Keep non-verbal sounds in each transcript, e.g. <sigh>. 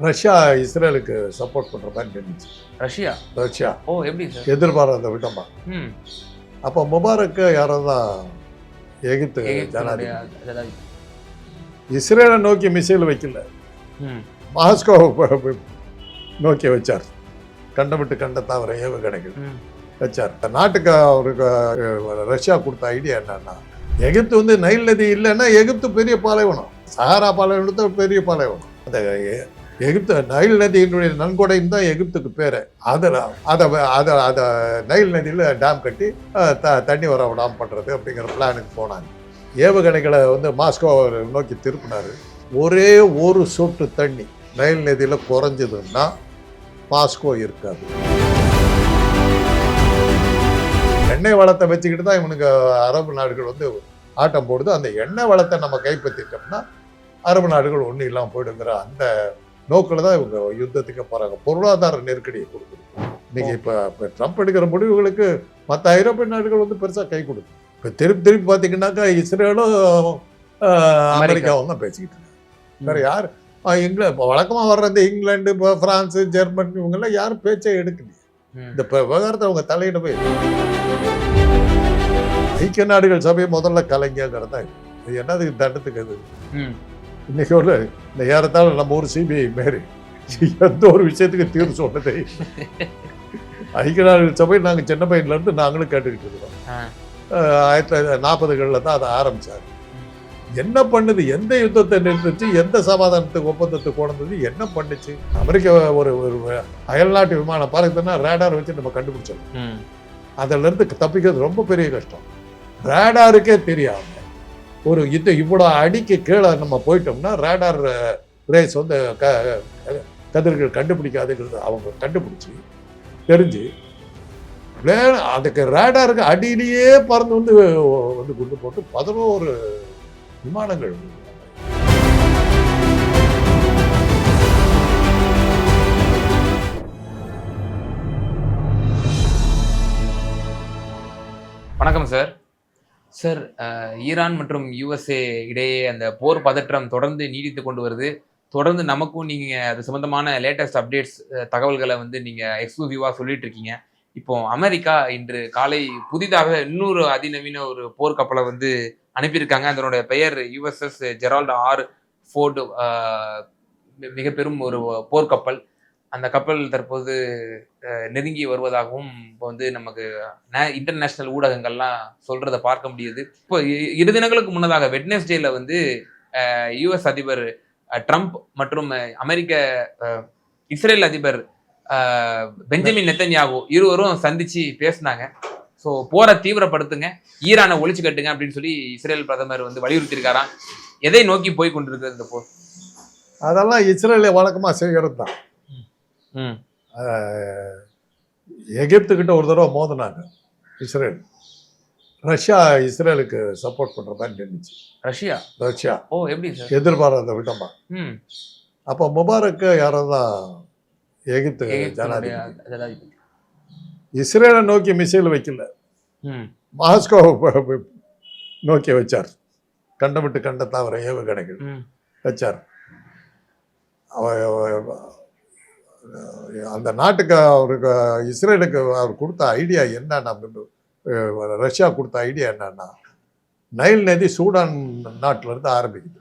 Russia இஸ்ரேலுக்கு support பண்ற மாதிரி இருந்துச்சு ரஷ்யா? ரஷ்யா. ஓ எப்படி சார் எதிர்பாராத விட்டமா அப்போ முபாரக்கு யாரோ தான் எகிப்து ஜனாதிபதி. இஸ்ரேலை நோக்கி மிசைல் வைக்கல. ம். மாஸ்கோ நோக்கி வச்சார். கண்டம் விட்டு கண்ட தவிர ஏவுகணைகள் ம். வச்சார். நாட்டுக்கு அவருக்கு ரஷ்யா கொடுத்த ஐடியா என்னன்னா எகிப்து வந்து நைல் நதி இல்லைன்னா எகிப்து பெரிய பாலைவனம். சஹாரா பாலைவனத்தை பெரிய பாலைவனம். அந்த எகிப்து நைல் நதியினுடைய நன்கொடைன்னு தான் எகிப்துக்கு பேர். அதில் அதை அதை அதை நைல் நதியில் டேம் கட்டி த தண்ணி வர விடாமல் பண்ணுறது அப்படிங்கிற பிளானுக்கு போனாங்க. ஏவுகணைகளை வந்து மாஸ்கோ நோக்கி திருப்பினார். ஒரே ஒரு சொட்டு தண்ணி நைல் நதியில் குறைஞ்சதுன்னா மாஸ்கோ இருக்காது. எண்ணெய் வளத்தை வச்சுக்கிட்டு தான் இவனுக்கு அரபு நாடுகள் வந்து ஆட்டம் போடுது. அந்த எண்ணெய் வளத்தை நம்ம கைப்பற்றிட்டோம்னா அரபு நாடுகள் ஒன்றும் இல்லாமல் போயிடுங்கிற அந்த நோக்கில் தான் இவங்க யுத்தத்துக்கு போகிறாங்க பொருளாதார நெருக்கடியை கொடுக்குது. இன்னைக்கு இப்போ ட்ரம்ப் எடுக்கிற முடிவுகளுக்கு மற்ற ஐரோப்பிய நாடுகள் வந்து பெருசாக கை கொடுக்கும் இப்போ திருப்பி திருப்பி பார்த்தீங்கன்னாக்கா இஸ்ரேலும் அமெரிக்காவும் தான் பேசிக்கிட்டு இருக்காங்க. வேற யார்? இங்கிலாந்து இப்போ வழக்கமாக வர்ற இந்த இங்கிலாந்து இப்போ ஃப்ரான்ஸு ஜெர்மன் இவங்கெல்லாம் யாரும் பேச்சே எடுக்கலையே. இந்த விவகாரத்தை அவங்க தலையிட போய் ஐக்கிய நாடுகள் சபை முதல்ல கலைஞங்கிறது தான் இது. என்னதுக்கு தண்டத்துக்கு அது? இன்னைக்கு ஒரு இந்த ஏறத்தாழ நம்ம ஒரு சிபிஐ மாரி. எந்த ஒரு விஷயத்துக்கு தீர்வு சொன்னதே. ஐக்கிய நாடுகள் சபை நாங்கள் சின்ன பையன்ல இருந்து நாங்களும் கேட்டுக்கிட்டு இருக்கிறோம். ஆயிரத்தி தொள்ளாயிரத்தி நாற்பதுகளில் தான் அதை ஆரம்பிச்சார். என்ன பண்ணுது? எந்த யுத்தத்தை நிறுத்துச்சு? எந்த சமாதானத்துக்கு ஒப்பந்தத்தை கொண்டது என்ன பண்ணுச்சு? அமெரிக்க ஒரு ஒரு அயல்நாட்டு விமானம் பறக்குதுன்னா ரேடார் வச்சு நம்ம கண்டுபிடிச்சோம் ம். அதுல இருந்து தப்பிக்கிறது ரொம்ப பெரிய கஷ்டம். ரேடாருக்கே தெரியாம ஒரு இது இவ்வளோ அடிக்கு கீழே நம்ம போயிட்டோம்னா ரேடார் ரேஸ் uh, வந்து க கதிர்கள் கண்டுபிடிக்காதுங்கிறது அவங்க கண்டுபிடிச்சி தெரிஞ்சு வே- அதுக்கு ரேடாருக்கு அடியிலேயே பறந்து வந்து வந்து குண்டு போட்டு பதினோரு விமானங்கள் வணக்கம் சார் சார் ஈரான் மற்றும் யுஎஸ்ஏ இடையே அந்த போர் பதற்றம் தொடர்ந்து நீடித்து கொண்டு வருது. தொடர்ந்து நமக்கும் நீங்க அது சம்பந்தமான லேட்டஸ்ட் அப்டேட்ஸ் தகவல்களை வந்து நீங்க எக்ஸ்க்ளூசிவா சொல்லிட்டு இருக்கீங்க. இப்போ அமெரிக்கா இன்று காலை புதிதாக இன்னொரு அதிநவீன ஒரு போர்க்கப்பலை வந்து அனுப்பியிருக்காங்க. அதனுடைய பெயர் யுஎஸ்எஸ் ஜெரால்டு ஆர் ஃபோர்டு மிக பெரும் ஒரு போர்க்கப்பல் அந்த கப்பல் தற்போது நெருங்கி வருவதாகவும் இப்போ வந்து நமக்கு இன்டர்நேஷனல் ஊடகங்கள்லாம் சொல்கிறத பார்க்க முடியுது. இப்போ இ- இரு தினங்களுக்கு முன்னதாக வெட்னஸ்டேல வந்து யுஎஸ் அதிபர் ட்ரம்ப் மற்றும் அமெரிக்க இஸ்ரேல் அதிபர் பெஞ்சமின் நெத்தன்யாகு இருவரும் சந்திச்சு பேசினாங்க. ஸோ போரை தீவிரப்படுத்துங்க ஈரானை ஒழிச்சு கட்டுங்க அப்படின்னு சொல்லி இஸ்ரேல் பிரதமர் வந்து வலியுறுத்தியிருக்காராம். எதை நோக்கி போய் கொண்டிருக்கிறது இந்த போர்? அதெல்லாம் இஸ்ரேல வழக்கமாக செய்கிறது தான் எகிப்துக்கிட்ட ஒரு தடவை மோதினாங்க இஸ்ரேல். ரஷ்யா இஸ்ரேலுக்கு சப்போர்ட் பண்ணுற மாதிரி இருந்துச்சு ரஷ்யா? ரஷ்யா. ஓ எப்படி எதிர்பாராத விட்டமா ம். அப்போ முபாரக்கு யாரோ தான் எகிப்து ஜனாதிபதி. இஸ்ரேலை நோக்கி மிசைல் வைக்கல. ம். மாஸ்கோ நோக்கி வச்சார். கண்டம் விட்டு கண்ட தவிர ஏவுகணைகள் ம். வச்சார். அவ- அந்த நாட்டுக்கு அவருக்கு இஸ்ரேலுக்கு அவர் கொடுத்த ஐடியா என்னன்னா ரஷ்யா கொடுத்த ஐடியா என்னன்னா நைல் நதி சூடான் நாட்டிலேருந்து ஆரம்பிக்குது.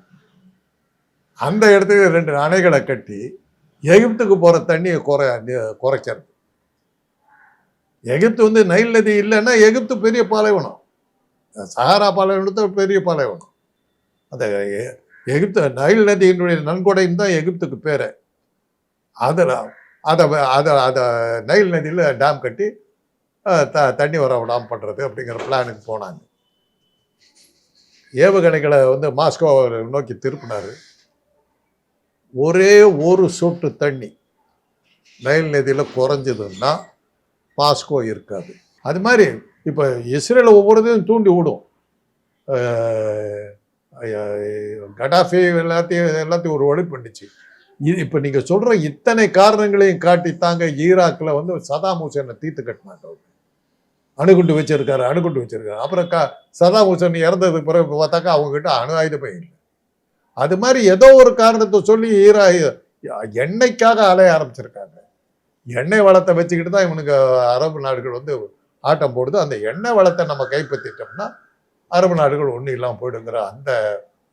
அந்த இடத்துக்கு ரெண்டு அணைகளை கட்டி எகிப்துக்கு போகிற தண்ணியை குறை குறைக்கிறது எகிப்து வந்து நைல் நதி இல்லைன்னா எகிப்து பெரிய பாலைவனம். சஹாரா பாலைவனத்தை பெரிய பாலைவனம். அந்த எ- எகிப்து நைல் நதியினுடைய நன்கொடைன்னு தான் எகிப்துக்கு பேர். அதில் அதை அதை அதை நைல் நதியில் டேம் கட்டி த தண்ணி வர விடாமல் பண்ணுறது அப்படிங்கிற பிளானுக்கு போனாங்க. ஏவுகணைகளை வந்து மாஸ்கோ நோக்கி திருப்பினார். ஒரே ஒரு சொட்டு தண்ணி நைல் நதியில் குறைஞ்சதுன்னா மாஸ்கோ இருக்காது. அது மாதிரி இப்போ இஸ்ரேல் ஒவ்வொருத்தையும் தூண்டி விடும். கடாஃபி எல்லாத்தையும் எல்லாத்தையும் ஒரு வழி பண்ணிச்சு. இப்போ நீங்கள் சொல்கிற இத்தனை காரணங்களையும் காட்டித்தாங்க ஈராக்கில் வந்து சதாம் ஹுசேனை தீர்த்து கட்டினாங்க அவங்க. அணுகுண்டு வச்சிருக்காரு அணுகுண்டு வச்சிருக்காரு. அப்புறம் க சதாம் ஹுசேன் இறந்ததுக்கு பிறகு பார்த்தாக்கா அவங்ககிட்ட அணு ஆயுதமே இல்லை. அது மாதிரி ஏதோ ஒரு காரணத்தை சொல்லி ஈரா எண்ணெய்க்காக அலைய ஆரம்பிச்சிருக்காங்க. எண்ணெய் வளத்தை வச்சுக்கிட்டு தான் இவனுக்கு அரபு நாடுகள் வந்து ஆட்டம் போடுது. அந்த எண்ணெய் வளத்தை நம்ம கைப்பற்றிட்டோம்னா அரபு நாடுகள் ஒன்றும் இல்லாமல் போயிடுங்கிற அந்த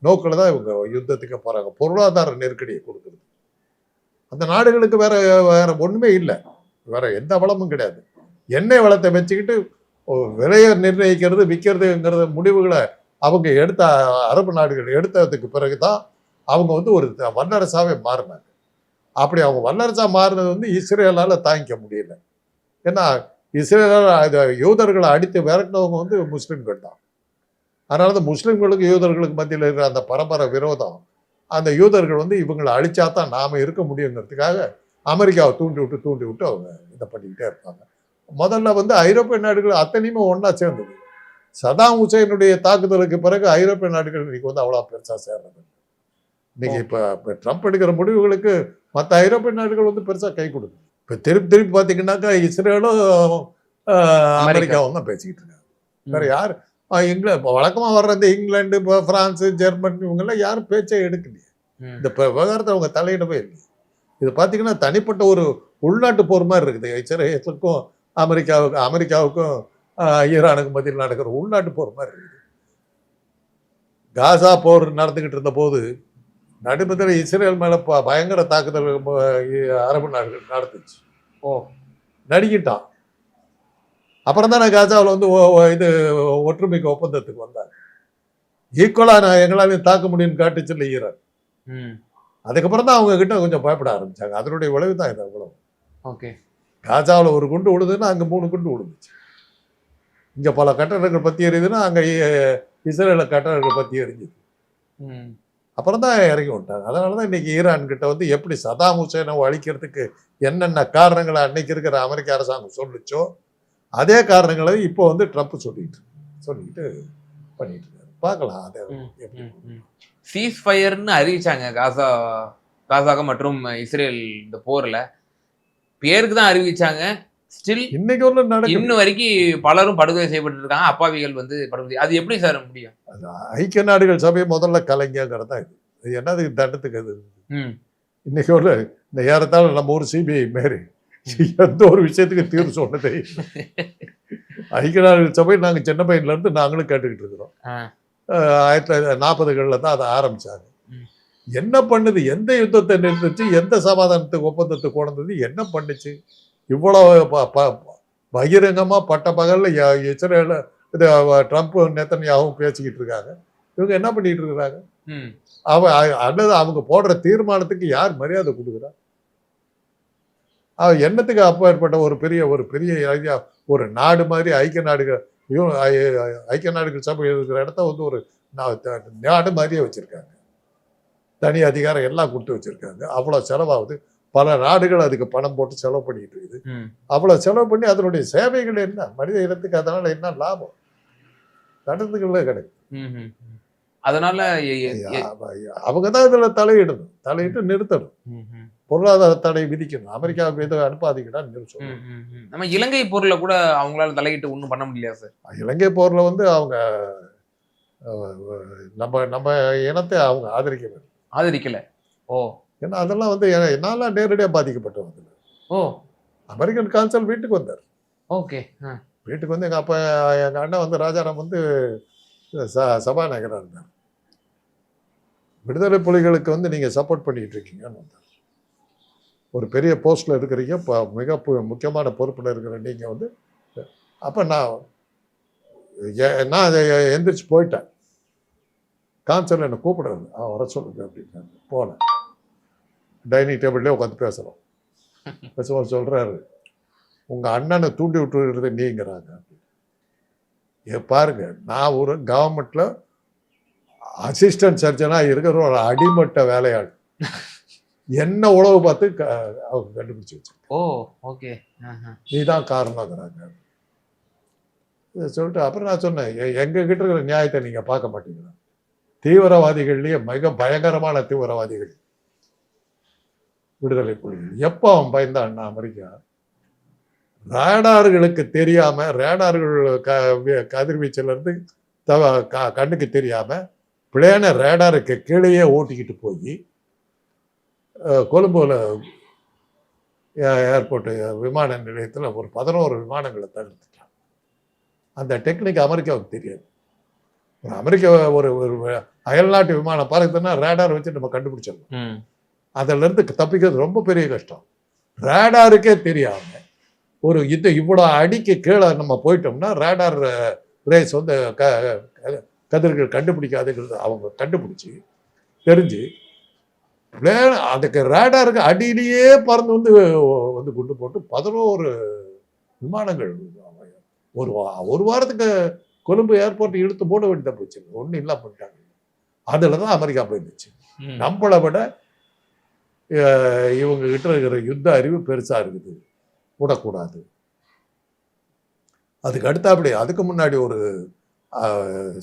நோக்கில் தான் இவங்க யுத்தத்துக்கு போகிறாங்க பொருளாதார நெருக்கடியை கொடுக்குறது அந்த நாடுகளுக்கு வேற வேற ஒன்றுமே இல்லை. வேற எந்த வளமும் கிடையாது. எண்ணெய் வளத்தை வச்சுக்கிட்டு விலையை நிர்ணயிக்கிறது விற்கிறதுங்கிறது முடிவுகளை அவங்க எடுத்த அரபு நாடுகள் எடுத்ததுக்கு பிறகு தான் அவங்க வந்து ஒரு த- மாறினாங்க. அப்படி அவங்க வல்லரசாக மாறினது வந்து இஸ்ரேலால் தாங்கிக்க முடியல. ஏன்னா இஸ்ரேலால் யூதர்களை அடித்து விரட்டினவங்க வந்து முஸ்லீம்கள் தான். அதனால தான் முஸ்லீம்களுக்கு யூதர்களுக்கு மத்தியில் இருக்கிற அந்த பரம்பரை விரோதம் அந்த யூதர்கள் வந்து இவங்களை அழிச்சா தான் நாம இருக்க முடியுங்கிறதுக்காக அமெரிக்காவை தூண்டி விட்டு தூண்டி விட்டு அவங்க இதை பண்ணிக்கிட்டே இருப்பாங்க. முதல்ல வந்து ஐரோப்பிய நாடுகள் அத்தனையுமே ஒன்றா சேர்ந்தது. சதாம் ஹுசைனுடைய தாக்குதலுக்கு பிறகு ஐரோப்பிய நாடுகள் இன்னைக்கு வந்து அவ்வளோ பெருசாக சேர்றது இன்னைக்கு இப்போ ட்ரம்ப் எடுக்கிற முடிவுகளுக்கு மற்ற ஐரோப்பிய நாடுகள் வந்து பெருசாக கை கொடுக்குது இப்போ திருப்பி திருப்பி பார்த்தீங்கன்னாக்கா இஸ்ரேலும் அமெரிக்காவும் தான் பேசிக்கிட்டு இருக்காங்க. வேற யார்? இங்கிலாந்து இப்போ வழக்கமாக வர்ற இந்த இங்கிலாந்து இப்போ பிரான்ஸு ஜெர்மன் இவங்கெல்லாம் யாரும் பேச்சே எடுக்கலையே. இந்த விவகாரத்தை அவங்க தலையிடவே இல்லை. இது பார்த்தீங்கன்னா தனிப்பட்ட ஒரு உள்நாட்டு போர் மாதிரி இருக்குது. இஸ்ரேலுக்கும் அமெரிக்காவுக்கு அமெரிக்காவுக்கும் ஆஹ், ஈரானுக்கும் மத்தியில் நடக்கிற உள்நாட்டு போர் மாதிரி இருக்குது. காசா போர் நடந்துக்கிட்டு இருந்த போது நடுமத்தில் இஸ்ரேல் மேலே ப- பயங்கர தாக்குதல் அரபு நாடுகள் நடத்துச்சு ஓ. நடுங்கிட்டான். அப்புறம் தானே காசாவில் வந்து இது ஒற்றுமைக்கு ஒப்பந்தத்துக்கு வந்தாங்க ஈக்குவலாக நான் எங்களாலையும் தாக்க முடியும்னு காட்டுச்சுல்ல ஈரான். ம். அதுக்கப்புறம் தான் அவங்க கிட்ட கொஞ்சம் பயப்பட ஆரம்பிச்சாங்க. அதனுடைய விளைவு தான் இது அவ்வளவு. ஓகே. காசாவில் ஒரு குண்டு விழுதுன்னா அங்கே மூணு குண்டு விழுந்துச்சு. இங்கே பல கட்டடங்கள் பற்றி எரியுதுன்னா அங்கே இஸ்ரேல கட்டடங்கள் பற்றி எரிஞ்சுது. ம். அப்புறம் தான் இறங்கி விட்டாங்க அதனால தான் இன்னைக்கு ஈரான் கிட்ட வந்து எப்படி சதாம் ஹுசேனை அழிக்கிறதுக்கு என்னென்ன காரணங்களை அன்னைக்கு இருக்கிற அமெரிக்க அரசாங்கம் சொல்லுச்சோ அதே காரணங்களை இப்போ வந்து ட்ரம்ப் சொல்லிட்டு சொல்லிட்டு பண்ணிட்டு இருக்காரு. பார்க்கலாம் அதை சீஸ் ஃபயர்னு அறிவிச்சாங்க. காசா காசாக மற்றும் இஸ்ரேல் இந்த போர்ல. பேருக்கு தான் அறிவிச்சாங்க. ஸ்டில் இன்னைக்கு ஒன்று நடக்குது. இன்னும் வரைக்கும் பலரும் படுகொலை செய்யப்பட்டு இருக்காங்க அப்பாவிகள் வந்து படுகொலை அது எப்படி சார் முடியும்? அது ஐக்கிய நாடுகள் சபை முதல்ல கலைஞங்கிறது தான் இது. இது என்னது தண்டத்துக்கு அது? ம். இன்னைக்கு ஒரு இந்த ஏறத்தாழ நம்ம ஒரு சிபிஐ மாரி. <laughs> எந்த ஒரு விஷயத்துக்கு தீர்வு சொன்னதே. <laughs> ஐக்கிய நாடுகள் சபை நாங்கள் சின்ன பையன்ல இருந்து நாங்களும் கேட்டுக்கிட்டு இருக்கிறோம். ஆயிரத்தி தொள்ளாயிரத்தி நாற்பதுகளில் தான் அதை ஆரம்பிச்சாங்க. ம். என்ன பண்ணுது எந்த யுத்தத்தை நிறுத்துச்சு எந்த சமாதானத்துக்கு ஒப்பந்தத்தை கொண்டது என்ன பண்ணுச்சு? இவ்வளவு ப- ப- பகிரங்கமா பட்ட பகல்ல இஸ்ரேல இது ட்ரம்ப் நேத்தன்யாவும் பேசிக்கிட்டு இருக்காங்க. இவங்க என்ன பண்ணிட்டு இருக்கிறாங்க? அவ அல்லது அவங்க போடுற தீர்மானத்துக்கு யார் மரியாதை கொடுக்குறா? எண்ணத்துக்கு அப்பாற்பட்ட ஒரு பெரிய ஒரு பெரிய ஐடியா? ஒரு நாடு மாதிரி ஐக்கிய நாடுகள் ஐக்கிய நாடுகள் சபை இருக்கிற இடத்த வந்து ஒரு நாடு மாதிரியே வச்சிருக்காங்க. தனி அதிகாரம் எல்லாம் கொடுத்து வச்சிருக்காங்க. அவ்வளோ செலவாகுது. பல நாடுகள் அதுக்கு பணம் போட்டு செலவு பண்ணிட்டு இருக்குது. அவ்வளோ செலவு பண்ணி அதனுடைய சேவைகள் என்ன? மனித இனத்துக்கு அதனால என்ன லாபம்? நடந்துகளே கிடையாது ம், ம், ம். அதனால அவங்க தான் இதுல தலையிடணும். தலையிட்டு நிறுத்தணும். பொருளாதார தடை விதிக்கணும். அமெரிக்காவுக்கு எதுவும் அனுப்பாதீங்கன்னா நிறுத்தணும் ம், ம், ம். நம்ம இலங்கை போர்ல கூட அவங்களால தலையிட்டு ஒண்ணும் பண்ண முடியல சார் இலங்கை போர்ல வந்து அவங்க நம்ம நம்ம இனத்தை அவங்க ஆதரிக்கணும் ஆதரிக்கல. ஓ. ஏன்னா அதெல்லாம் வந்து என்னால நேரடியாக பாதிக்கப்பட்டவங்க ஓ. அமெரிக்கன் கான்சல் வீட்டுக்கு வந்தார். ஓகே வீட்டுக்கு வந்து எங்கள் அப்பா எங்கள் அண்ணன் வந்து ராஜாராம் வந்து ச சபாநாயகராக இருந்தார். விடுதலை புலிகளுக்கு வந்து நீங்கள் சப்போர்ட் பண்ணிட்டு இருக்கீங்கன்னு வந்தார். ஒரு பெரிய போஸ்ட்டில் இருக்கிறீங்க. இப்போ மிக பு- முக்கியமான பொறுப்பில் இருக்கிற நீங்கள் வந்து அப்போ நான் நான் அதை எந்திரிச்சு போயிட்டேன். கான்சல் என்னை கூப்பிடுறது ஆ வர சொல்லுங்க அப்படின்னு போனேன். டைனிங் டேபிள்லேயே உட்காந்து பேசுகிறோம் பேசுவோம் சொல்கிறாரு உங்கள் அண்ணனை தூண்டி விட்டுறது நீங்கிறாங்க ஏ பாருங்க நான் ஒரு கவர்மெண்ட்டில் அசிஸ்டன்ட் சர்ஜனாக இருக்கிற ஒரு அடிமட்ட வேலையாள். என்ன உழவு பார்த்து அவங்க கண்டுபிடிச்சு வச்சு ஓ ஓகே. நீ தான் காரணங்கிறாங்க சொல்லிட்டு அப்புறம் நான் சொன்னேன் "எ- எங்க கிட்ட இருக்கிற நியாயத்தை நீங்க பார்க்க மாட்டீங்களா? தீவிரவாதிகள்லயே மிக பயங்கரமான தீவிரவாதிகள் விடுதலை புலிகள். எப்போ அவன் பயந்தான்னா அமெரிக்கா. ரேடார்களுக்கு தெரியாம ரேடார்கள் க வி- கதிர்வீச்சுல இருந்து தவ கண்ணுக்கு தெரியாம பிளேன ரேடாருக்கு கீழேயே ஓட்டிக்கிட்டு போய் அஹ், கொழும்புல ஏர்போர்ட்டு விமான நிலையத்தில் ஒரு பதினோரு விமானங்களை தடுத்துட்டான். அந்த டெக்னிக் அமெரிக்காவுக்கு தெரியாது. ஒரு அமெரிக்க ஒரு ஒரு அயல்நாட்டு விமானம் பறக்குதுன்னா ரேடார் வச்சு நம்ம கண்டுபிடிச்சிடலாம். ம். அதுல இருந்து தப்பிக்கிறது ரொம்ப பெரிய கஷ்டம். ரேடாருக்கே தெரியாம ஒரு இது இவ்வளோ அடிக்கு கீழே நம்ம போயிட்டோம்னா ரேடார் ரேஸ் வந்து க- கதிர்கள் கண்டுபிடிக்காதுங்கிறது அவங்க கண்டுபிடிச்சி தெரிஞ்சு பிளேன் அதுக்கு ரேடாருக்கு அடியிலேயே பறந்து வந்து வந்து குண்டு போட்டு பதினோரு விமானங்கள் ஒரு ஒரு வாரத்துக்கு கொழும்பு ஏர்போர்ட் இழுத்து போட வேண்டியதாக போச்சு. ஒன்றும் இல்லாம பண்ணிட்டாங்க அதில் தான் அமெரிக்கா போயிருந்துச்சு. நம்மளை விட இவங்க கிட்ட இருக்கிற யுத்த அறிவு பெருசா இருக்குது. விடக்கூடாது. அதுக்கு அடுத்தாப்படி அதுக்கு முன்னாடி ஒரு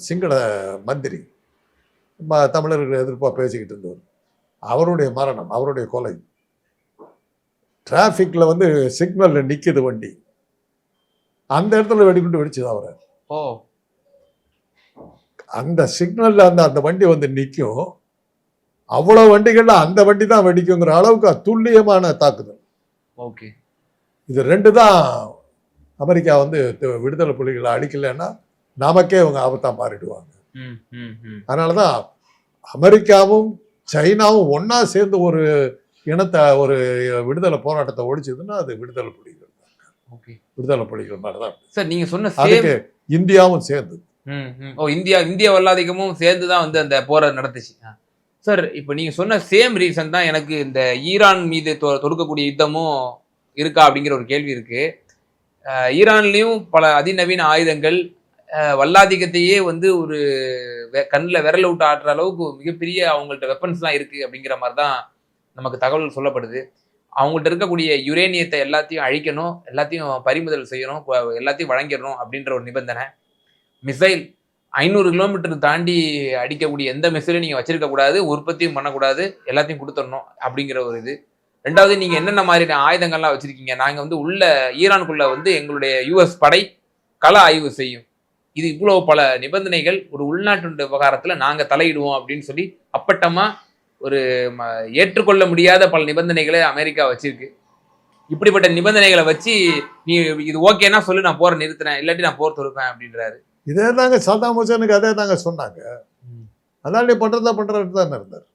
சிங்கள மந்திரி தமிழர்கள் எதிர்ப்பாக பேசிக்கிட்டு இருந்தவர். அவருடைய மரணம் அவருடைய கொலை. டிராஃபிக்ல வந்து சிக்னல்ல நிக்குது வண்டி. அந்த இடத்துல வெடிகுண்டு வெடிச்சது அவரை. ஓ. அந்த சிக்னல்ல அந்த அந்த வண்டி வந்து நிற்கும் அவ்வளவு வண்டிகள்ல அந்த வண்டி தான் வெடிக்குங்கிற அளவுக்கு துல்லியமான தாக்குதல். ஓகே. இது ரெண்டு தான் அமெரிக்கா வந்து விடுதலை புலிகளை அடிக்கலைன்னா நமக்கே அவங்க ஆபத்தா மாறிடுவாங்க. அதனால தான் அமெரிக்காவும் சைனாவும் ஒண்ணா சேர்ந்து ஒரு இனத்தை ஒரு விடுதலை போராட்டத்தை ஒழிச்சதுன்னா அது விடுதலை புலிகள். விடுதலை புலிகள் மாதிரி தான் சார் நீங்க சொன்ன அதுக்கு இந்தியாவும் சேர்ந்து. ஓ இந்தியா இந்திய வல்லாதிக்கமும் சேர்ந்து தான் வந்து அந்த போரை நடத்துச்சு. சார் இப்போ நீங்க சொன்ன சேம் ரீசன் தான் எனக்கு இந்த ஈரான் மீது தொ- தொடுக்கக்கூடிய யுத்தமும் இருக்கா அப்படிங்கிற ஒரு கேள்வி இருக்கு. அஹ், ஈரான்லயும் பல அதிநவீன ஆயுதங்கள் வல்லாதிக்கத்தையே வந்து ஒரு கண்ணில் விரல் விட்டு ஆட்டுற அளவுக்கு மிகப்பெரிய அவங்கள்ட்ட வெப்பன்ஸ்லாம் இருக்குது அப்படிங்கிற மாதிரி தான் நமக்கு தகவல் சொல்லப்படுது. அவங்கள்ட்ட இருக்கக்கூடிய யுரேனியத்தை எல்லாத்தையும் அழிக்கணும் எல்லாத்தையும் பறிமுதல் செய்யணும் எல்லாத்தையும் வழங்கிடணும் அப்படின்ற ஒரு நிபந்தனை. மிசைல் ஐநூறு கிலோமீட்டர் தாண்டி அடிக்கக்கூடிய எந்த மிசைலும் நீங்கள் வச்சுருக்கக்கூடாது உற்பத்தியும் பண்ணக்கூடாது எல்லாத்தையும் கொடுத்துடணும் அப்படிங்கிற ஒரு இது. ரெண்டாவது நீங்கள் என்னென்ன மாதிரியான ஆயுதங்கள்லாம் வச்சிருக்கீங்க? நாங்கள் வந்து உள்ள ஈரானுக்குள்ளே வந்து எங்களுடைய யூஎஸ் படை கள ஆய்வு செய்யும். இது இவ்வளவு பல நிபந்தனைகள் ஒரு உள்நாட்டு விவகாரத்துல நாங்க தலையிடுவோம் அப்படின்னு சொல்லி அப்பட்டமா ஒரு ம- ஏற்றுக்கொள்ள முடியாத பல நிபந்தனைகளை அமெரிக்கா வச்சிருக்கு. இப்படிப்பட்ட நிபந்தனைகளை வச்சு நீ இது ஓகேன்னா சொல்லு நான் போற நிறுத்துறேன். இல்லாட்டி நான் போர் தொடுப்பேன் அப்படின்றாரு. இதே தாங்க சதாம் ஹுசேனுக்கு அதே தாங்க சொன்னாங்க. அதனால நீ பண்றதா பண்றது தான் இருந்தார்.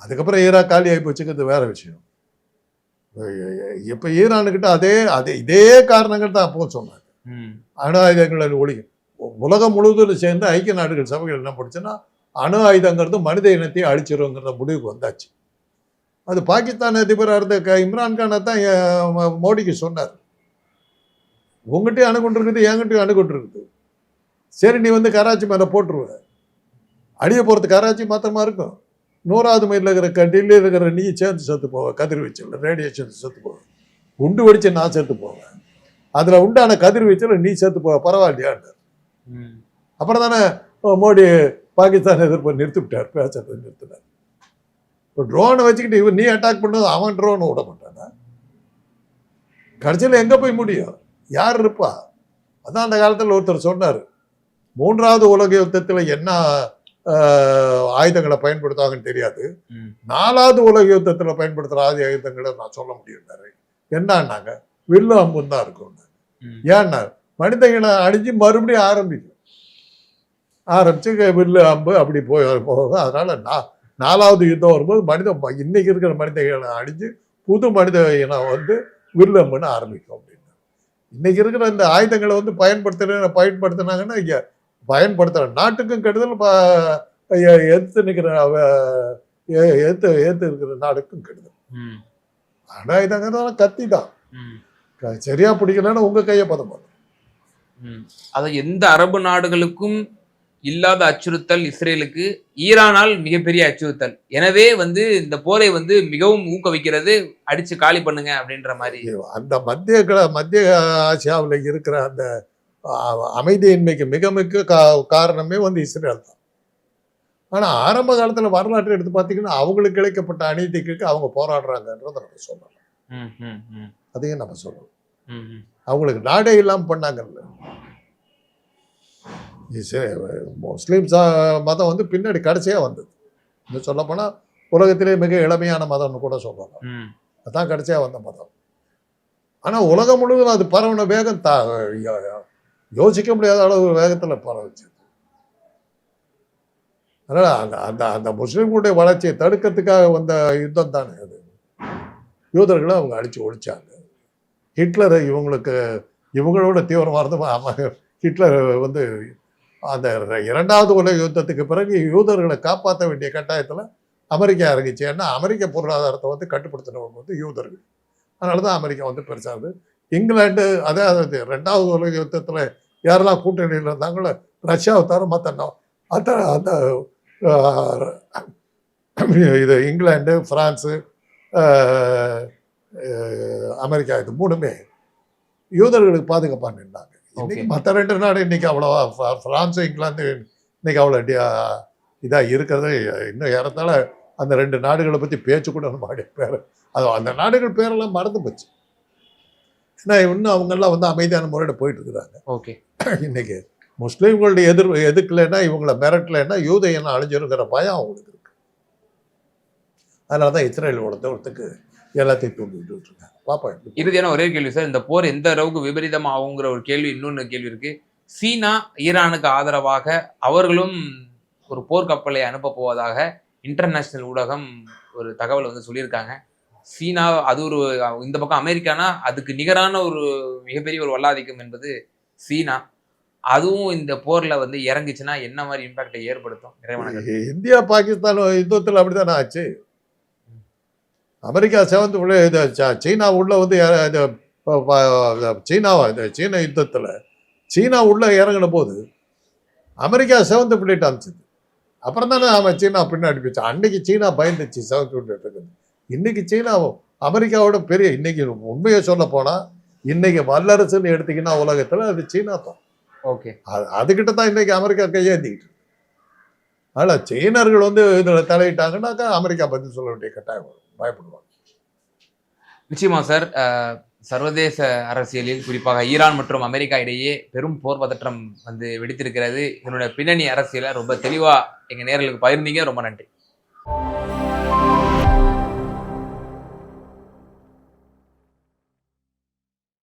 அதுக்கப்புறம் ஈராக் காலி ஆகி போச்சுங்கிறது வேற விஷயம். இப்போ ஈரானுக்கிட்ட அதே அதே இதே காரணங்கள் தான் அப்போ சொன்னாங்க. ம். அணு ஆயுதங்களை ஒழியும் உலகம் முழுவதும் சேர்ந்து ஐக்கிய நாடுகள் சபைகள் என்ன பண்ணுச்சுன்னா அணு ஆயுதங்கிறது மனித இனத்தையும் அழிச்சிருங்கிற முடிவுக்கு வந்தாச்சு. அது பாகிஸ்தான் அதிபராக இருந்த க- இம்ரான்கானை தான் மோடிக்கு சொன்னார். உங்கள்கிட்டயும் அணு கொண்டு இருக்குது என்கிட்டயும் அணு கொண்டு இருக்குது. சரி நீ வந்து கராச்சி மேலே போட்டுருவ. அடிய போகிறது கராச்சி மாத்திரமா இருக்கும். நூறாவது மைலில் இருக்கிற க டெல்லியில் இருக்கிற நீ சேர்ந்து செத்து போவ கதிர்வீச்சல் ரேடியேஷன் செத்து போவ. குண்டு வெடிச்சு நான் செத்து போவேன். அதில் உண்டான கதிர்வீச்சல் நீ செத்து போவ பரவாயில்லையான்னு ம். அப்புறம் தானே மோடி பாகிஸ்தான் எதிர்ப்பு நிறுத்தி விட்டார் பேசுறதை நிறுத்தினார். இப்போ ட்ரோனை வச்சுக்கிட்டு இவன் நீ அட்டாக் பண்ணது அவன் ட்ரோனை விட மாட்டானா? கடைசியில் எங்கே போய் முடியும்? யார் இருப்பா? அதான் அந்த காலத்தில் ஒருத்தர் சொன்னார் மூன்றாவது உலக யுத்தத்தில் என்ன ஆயுதங்களை பயன்படுத்துவாங்கன்னு தெரியாது. நாலாவது உலக யுத்தத்தில் பயன்படுத்துகிற ஆதி ஆயுதங்களை நான் சொல்ல முடியும்னாரு என்னன்னாங்க? வில்லு அம்பும் தான் இருக்கும். ஏன்னா மனிதங்களை அடிஞ்சு மறுபடியும் ஆரம்பிக்கும். ஆரம்பிச்சு வில்லு அம்பு அப்படி போய் போகும் அதனால நா- நாலாவது யுத்தம் வரும்போது மனித இன்னைக்கு இருக்கிற மனிதர்களை அடிஞ்சு புது மனித இனம் வந்து வில்லு அம்புன்னு ஆரம்பிக்கும் அப்படின்னு. இன்னைக்கு இருக்கிற இந்த ஆயுதங்களை வந்து பயன்படுத்துற பயன்படுத்தினாங்கன்னா இங்க பயன்படுத்துற நாட்டுக்கும் கெடுதல் ப- எ- எதிர்த்து நிற்கிற எதிர்த்து எதிர்த்து இருக்கிற நாடுக்கும் கெடுதல். ம். ஆயுதங்கிறதால கத்தி தான். ம். க- சரியா பிடிக்கலன்னா உங்க கையை ம். அது எந்த அரபு நாடுகளுக்கும் இல்லாத அச்சுறுத்தல் இஸ்ரேலுக்கு ஈரானால் மிகப்பெரிய அச்சுறுத்தல் எனவே வந்து இந்த போரை வந்து மிகவும் ஊக்குவிக்கிறது அடிச்சு காலி பண்ணுங்க அப்படின்ற மாதிரி அந்த மத்திய மத்திய ஆசியாவில் இருக்கிற அந்த அமைதியின்மைக்கு மிக மிக காரணமே வந்து இஸ்ரேல் தான் ஆனால் ஆரம்ப காலத்தில் வரலாற்றை எடுத்து பார்த்தீங்கன்னா அவங்களுக்கு இழைக்கப்பட்ட அநீதிக்கு அவங்க போராடுறாங்கன்றதை நம்ம சொல்லலாம் அதையும் நம்ம சொல்லலாம் ம், ம். அவங்களுக்கு நாடே இல்லாமல் பண்ணாங்கல்ல. இஸ்ரே- முஸ்லீம் சா- மதம் வந்து பின்னாடி கடைசியாக வந்தது. இன்னும் சொல்லப்போனால் உலகத்திலே மிக இளமையான மதம்னு கூட சொல்றாங்க. ம். அதான் கடைசியாக வந்த மதம். ஆனால் உலகம் முழுவதும் அது பரவின வேகம் தா யோசிக்க முடியாத அளவு வேகத்தில் பரவுச்சு. அதனால் அந்த அந்த அந்த முஸ்லீம்களுடைய வளர்ச்சியை தடுக்கிறதுக்காக வந்த யுத்தம் தானே அது. யூதர்களை அவங்க அடித்து ஒழிச்சாங்க. ஹிட்லரை இவங்களுக்கு இவங்களோட தீவிரமாக ஹிட்லர் வந்து அந்த இரண்டாவது உலக யுத்தத்துக்கு பிறகு யூதர்களை காப்பாற்ற வேண்டிய கட்டாயத்தில் அமெரிக்கா இறங்கிச்சு. ஏன்னா அமெரிக்க பொருளாதாரத்தை வந்து கட்டுப்படுத்தினவங்க வந்து யூதர்கள். அதனால தான் அமெரிக்கா வந்து பெருசாகுது இங்கிலாந்து அதாவது ரெண்டாவது உலக யுத்தத்தில் யாரெல்லாம் கூட்டணியில் இருந்தாங்களோ ரஷ்யாவை தவிர மற்ற அந்த அந்த இது இங்கிலாந்து ஃப்ரான்ஸு அமெரிக்கா இது மூணுமே. யூதர்களுக்கு பாதுகாப்பாக நின்றாங்க இன்னைக்கு. மற்ற ரெண்டு நாடு இன்னைக்கு அவ்வளோவா ஃப்ரா- ஃப்ரான்ஸு இங்கிலாந்து இன்னைக்கு அவ்வளோ இதாக இருக்கிறது. இன்னும் ஏறத்தாழ அந்த ரெண்டு நாடுகளை பற்றி பேச்சு கூட மாடி பேர். அது அந்த நாடுகள் பேரெல்லாம் மறந்து போச்சு. ஏன்னா இன்னும் அவங்கெல்லாம் வந்து அமைதியான முறையில் போயிட்டு இருக்கிறாங்க. ஓகே. இன்னைக்கு முஸ்லீம்களுடைய எதிர் எதுக்கலைன்னா இவங்களை மிரட்டலைன்னா யூதையெல்லாம் அழிஞ்சிருக்கிற பயம் அவங்களுக்கு அதனால தான் இஸ்ரேல் ஒருத்தவரத்துக்கு எல்லாத்தையும் தூண்டிட்டு இருக்காங்க பாப்பா எப்படி இறுதியான ஒரே கேள்வி சார் இந்த போர் எந்த அளவுக்கு விபரீதம் ஆகுங்கிற ஒரு கேள்வி இன்னொன்று கேள்வி இருக்கு. சீனா ஈரானுக்கு ஆதரவாக அவர்களும் ஒரு போர்க்கப்பலை அனுப்ப போவதாக இன்டர்நேஷனல் ஊடகம் ஒரு தகவல் வந்து சொல்லியிருக்காங்க. சீனா அது ஒரு இந்த பக்கம் அமெரிக்கானா அதுக்கு நிகரான ஒரு மிகப்பெரிய ஒரு வல்லாதிக்கம் என்பது சீனா. அதுவும் இந்த போர்ல வந்து இறங்குச்சுன்னா என்ன மாதிரி இம்பாக்டை ஏற்படுத்தும். இந்தியா பாகிஸ்தான் யுத்தத்தில் அப்படித்தானே ஆச்சு? அமெரிக்கா செவன்த் உள்ள சீனா உள்ள வந்து சீனாவா இந்த சீன யுத்தத்தில் சீனா உள்ள இறங்கின போது அமெரிக்கா செவன்த் பிளேட் அனுப்பிச்சது. அப்புறம் தானே அவன் சீனா பின்னாடி போச்சு அன்னைக்கு சீனா பயந்துச்சு செவன்த் பிளேட் இருக்குது இன்னைக்கு சீனா அமெரிக்காவோட பெரிய இன்னைக்கு உண்மையை சொல்ல போனால் இன்னைக்கு வல்லரசுன்னு எடுத்தீங்கன்னா உலகத்தில் அது சீனா தான். ஓகே. அது அதுகிட்ட தான் இன்னைக்கு அமெரிக்கா கையேந்திக்கிட்டு. அதனால சீனர்கள் வந்து இதில் தலையிட்டாங்கன்னாக்கா அமெரிக்கா பதில் சொல்ல வேண்டிய கட்டாயம் வரும். பயப்படுவாங்க. நிச்சயமா சார். அஹ், சர்வதேச அரசியலில் குறிப்பாக ஈரான் மற்றும் அமெரிக்கா இடையே பெரும் போர் பதற்றம் வந்து வெடித்திருக்கிறது. இதனுடைய பின்னணி அரசியலை ரொம்ப தெளிவா எங்க நேர்களுக்கு பகிர்ந்தீங்க. ரொம்ப நன்றி.